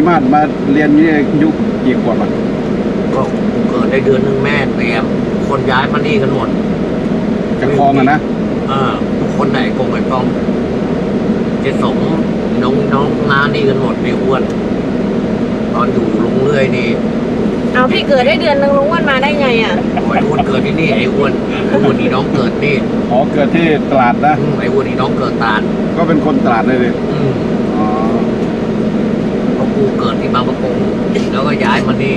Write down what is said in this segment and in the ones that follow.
พี่มาดมาเรียนนี่อายุกี่ขวบอะก็เกิดได้เดือนหนึ่งแม่เตรียม คนย้ายมานี่กันหมดจะคลองอะนะเออทุกคนไหนกงไอ้กองเจสมน้องน้องนานี่กันหมดไม่อ้วน ตอนอยู่ลงเรื่อยนี่เอาพี่เกิดได้เดือนนึงลุงอ้วันมาได้ไงอะไอ้อ้วนเกิดที่นี่ไอ้อ้วนไอ้อ้วนนี่น้องเกิดนี่อ๋อเกิดที่ตลาดนะอืมไอ้อ้วนนี่น้องเกิดตาดก็เป็นคนตลาดเลยเลยอืมอ๋อเพราะ กูเกิดที่บางประกงแล้วก็ย้ายมานี่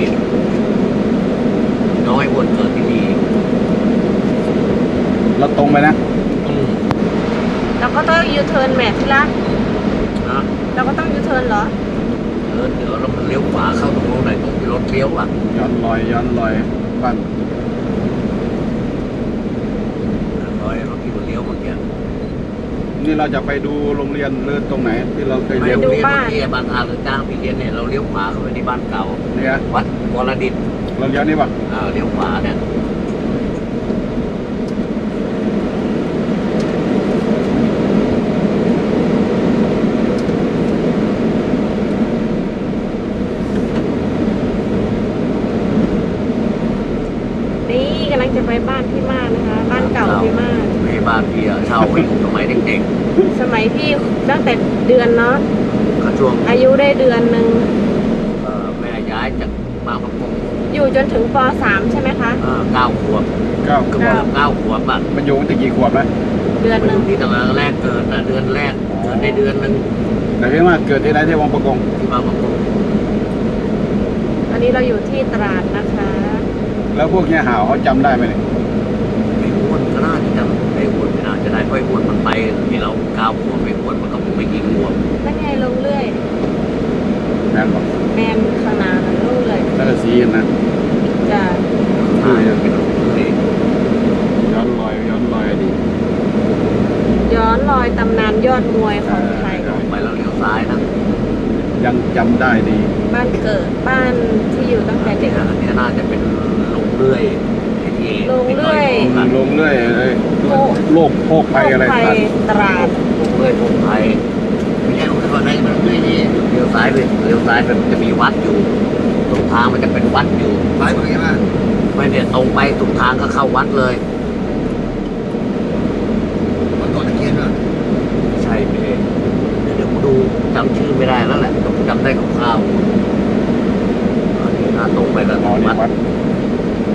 น้องไอ้อ้วนเกิดที่นี่เราตรงไปนะ อืมเราก็ต้องยูเทิร์นแมทที่รักนะเราก็ต้องยูเทิร์นเหรอ เออเดี๋ยวเราเลี้ยวขวาเข้าตรงโน้นไหนตรงที่รถเลี้ยวอะย้อนรอยย้อนรอยบ้านรอยรถที่มันเลี้ยวเมื่อกี้ นี่เราจะไปดูโรงเรียนหรือตรงไหนที่เราเคยไปเรียนโรงเรียนเมื่อกี้บางอาหรือจ้างพี่เลี้ยนเนี่ยเราเลี้ยวขวาเข้าไปในบ้านเก่าเนี่ยวัดวรดิตเราเรียนนี่ป่ะอ่าเลี้ยวขวาเนี่ยนี่กำลังจะไปบ้านพี่มากนะคะ บ้านเก่าพี่มากใน บ้านพี่อะเช่าไปอยู่สมัยเด็กสมัยพี่ตั้งแต่เดือนเนาะๆก็ช่วงอายุได้เดือนหนึ่งเอ่อแม่ย้ายจากบางประกงอยู่จนถึงป .3 ใช่ไหมคะ เอ่อเก้าขวบเก้าเกือบเก้าขวบอะมันอยู่ตั้งแต่กี่ขวบนะเดือนมาหอนึ่งยู่ที่ตลาดแรกเกิดอะเดือนแรกเกิดได้เดือนหนึ่งแต่พี่มาดเกิดที่ไหนที่วังประกงที่บางประกงตอนนี้เราอยู่ที่ตราดนะคะ แล้วพวกเนี้ยหาวเขาจำได้ไหมเนี่ย ไอ้อ้วนก็น่าจะจำไอ้อ้ วนไม่น่าจะได้เพราะไอ้อ้วนมันไปที่เราเก้าขวบไอ้อ้วนมันก็คงไม่กี่ขวบนั่นไงลงเรื่อย แมนบอกแมนขางหนาดนั้นลงเลยแล้วก็สีนะจะน่าจะเป็นลูกเลยย้อนรอยย้อนรอยดีย้อนรอยตำนานยอดมวยของไทยเออไปแล้วเลี้ยวซ้ายนะยังจำได้ดี บ้านเกิดบ้านที่อยู่ตั้งแต่เด็ก อันนี้น่าจะเป็นลงเรื่อยไอ้ที่ ลงเรื่อยลงเรื่อยเลยโลกโภคภัยอะไรไทยต่างตราดลงเรื่อยลงไทยไม่ใช่ลงก่อนไหนมันเรื่อยนี่เลี้ยวซ้ายไปเลี้ยวซ้ายมันจะมีวัดอยู่ตรงทางมันจะเป็นวัดอยู่ซ้ายมือใช่ไหมไม่เนี่ยตรงไปตรงทางก็เข้าวัดเลยมันก่อนตะเคียนอะใช่ไม่เองเดี๋ยวกูดูจำชื่อไม่ได้แล้วแหละแต่กูจำได้คร่าวๆอันนี้น่าตรงไปกับอ๋อนี่วัด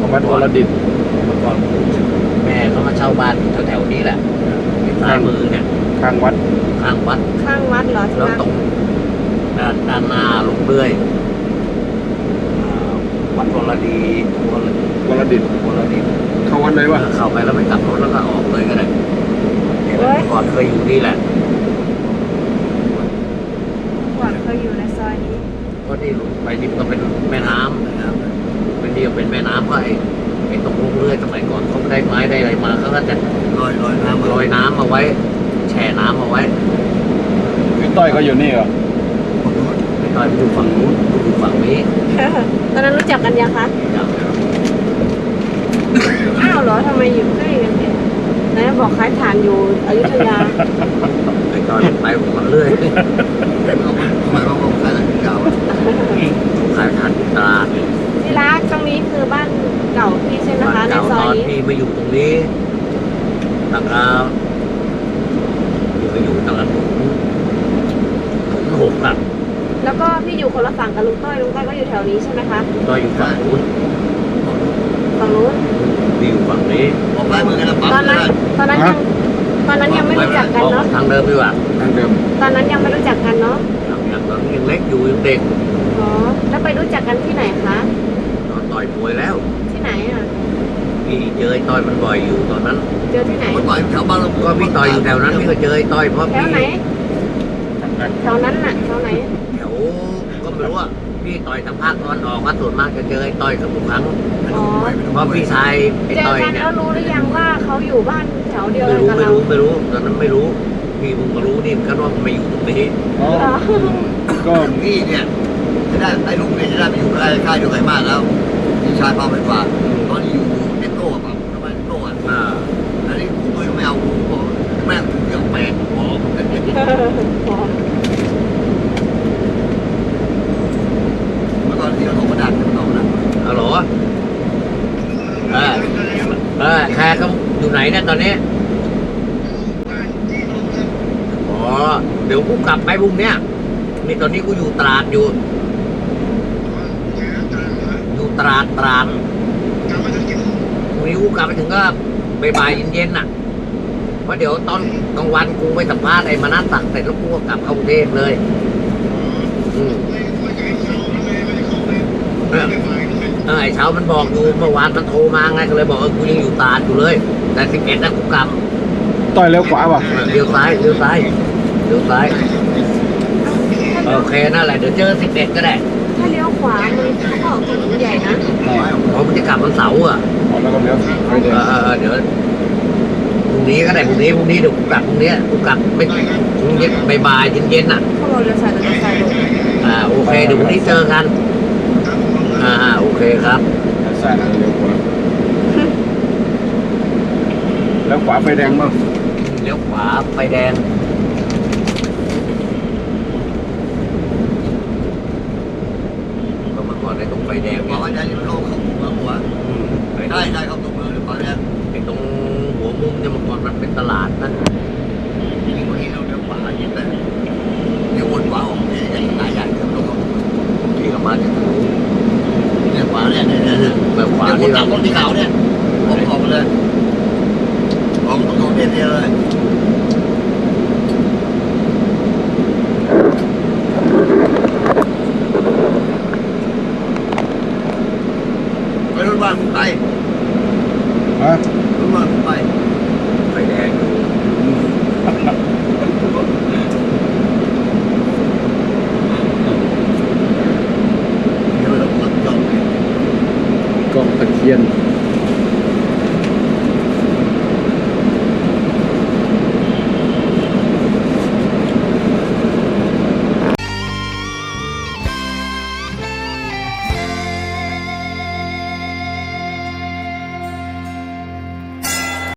วัดวัดวรดิตเมื่อ ก่อนแม่เขามาเช่าบ้านแถวๆนี้แหละซ้ายมือเนี่ยข้างวัดข้างวัดข้างวัดเหรอที่แล้วรักตรงด้านด้านหน้าลงเรื่อยอ่าวัดวรดีวรวรดิตวรดีเข้าวัดเลยวะเข้าไปแล้วไปกลับรถแล้วก็ออกเลยก็ได้เนี่ยแหละเมื่อก่อนเคยอยู่นี่แหละก่อนเคยอยู่ในซอยนี้ก็นี่ไปนี่ก็เป็นแม่น้ำนะครับเป็นนี่ก็เป็นแม่น้ำก็ไอ้ ม้ได้อะไรมาเขาก็จะลอยลอยน้ำลอยน้ำเอาไว้ แช่น้ำเอาไว้พี่ต้อยก็อยู่นี่เหรอไอ้ตอนอยู่ฝั่งนู้นอยู่ฝั่งนี้ตอนนั้นรู้จักกันยังคะอย่างอ้าวเหรอทำไมอยู่ใกล้กันเนี่ยไหนบอกขายฐานอยู่อยุธยาไอ้ตอนไปมันเรื่อยทำไมบางคนขายหนังเก่าอะขายทานตลาดที่รักตรงนี้คือบ้านเก่าพี่ใช่ไหมบ้าคะนในเก่าซตอยอนนี้พี่มาอยู่ตรงนี้ ตั้งแต่อยู่ไปอยู่ตั้งแต่ผมผมหกอะแล้วก็พี่อยู่คนละฝั่งกับลุงต้อยลุงต้อยก็อยู่แถวนี้ใช่ไหมคะตอนอยู่ฝั่งนู้นฝั่งนู้นพี่อยู่ฝั่งนี้บอกซ้ายมือกันแล้วปั๊บตอนก็นั้นได้ตอนนั้นยังตอนนั้นยังไม่รู้จักกันเนาะทางเดิมดีกว่าทางเดิม ตอนนั้นยังไม่รู้จักกันเนาะอย่างอย่างตอนนี้ยังเล็กอยู่ยังเด็กอ๋อแล้วไปรู้จักกันที่ไหนคะตอนต่อยมวยแล้ว ที่ไหนอะ พี่เจอไอ้ต่อยมันบ่อยอยู่ตอนนั้น เจอที่ไหนมันต่อยแถวบ้านเราก็พี่ต่อยอยู่แถวนั้นพี่ก็เจอไอ้ต่อยเพราะแถพี่วไหนแถวนั้นน่ะแถวไหนแถวก็ไม่รู้ว่าพี่ต่อยทางภาคตะวันออกก็ส่วนมากจะเจอไอ้ต่อยกับทุกครั้งอ๋อเพราะพี่ชายไอ้เจอต่อยกันเนี่ยแล้วรู้หรือยังว่าเขาอยู่บ้านแถวเดียวไม่กันรู้กับไม่เรารู้ไม่รู้ตอนนั้นไม่รู้พี่เพิ่งมารู้นี่กันว่ามันมาอยู่ตรงนี้อ๋อเหรอก็พี่เนี่ยจะได้ไอ้ลุงเนี่ยจะได้ไปอยู่ใกล้ใกล้เดียวกันมากแล้วพี่ชายพาไปฝาก เมื่อก่อนที่เราถมกระดาษมันออกนะเอาเหรอเออเออแคร์เขาอยู่ไหนนี่ตอนนี้ อ๋อ เดี๋ยวกูกลับไปพรุ่งเนี้ยนี่ตอนนี้กูอยู่ตราดอยู่ อยู่ตราดตราดวันนี้กูกลับไปถึงก็บ่ายเย็นๆน่ะ ราะเดี๋ยวตอนกลางวันกูไปสัมภาษณ์ไอ้มานัสสักดิ์เสร็จแล้วกูก็กลับเข้ากรุงเทพเลยอืมเออเออไอ้เช้ามันบอกอยู่เมื่อวานมันโทรมาไงก็เลยบอกเออกูยังอยู่ตราดอยู่เลย แต่สิบเอ็ดนะกูกลับต่อยเร็วกว่าป่ะเออเลี้ยวซ้ายเลี้ยวซ้ายเลี้ยวซ้ายโอเคนั่นแหละเดี๋ยวเจอสิบเอ็ดก็ได้ถ้าเลี้ยวขวามันเขาก็ออกถนนใหญ่นะเพราะมันจะกลับวันเสาร์อะอ๋อแล้วก็เลี้ยวไฟแดเองอเออเออเดี๋ยวพ รุ่งนี้ก็ได้พรุ่งนี้พรุ่งนี้เดี๋ยวกูกลับพรุ่งนี้กูกลับไม่พรุ่งนี้บ่ายๆเย็นๆน่ะถ้าเราเลี้ยวซ้ายเราเลี้ยวซ้ายลงอ่าโอเคเดี๋ยวพรุ่งนี้เจอกัน อ่าโอเคครับส่แล้วเร็วกว่าแล้วขวาไฟแดงมั้งเลี้ยวขวาไฟแดงก็เมื่อก่อนในตรงไฟแดง บอ เนี่ยกว่าจะอยู่โลกเขาหัวหัว อืมไอ้ตร ได้ ง ได้เขาตกมือหรือเปล่าเนี่ย ไอ้ตรงหัวมุมเนี่ยเมื่อก่อนมันเป็นตลาดนะ จริงๆวันนี้เราเลี้ยวขวายิงแต่เลี้ยววนขวาออกเนี่ยใหญ่หลายอย่างเกือบโลก ที่ก็มาจากตรงนู้น เนี่ยขวาเนี่ยเนี่ยเนี่ยเนี่ย แบบขวา เดี๋ยววน ที่ ตามรถที่ขาวเนี่ยออกออกมาเลยออกตรงๆเนี่ยเนี่ยเลยไปรถว่างมึงไป ฮะ รถว่างมึงไป ไฟแดงอยู่ เ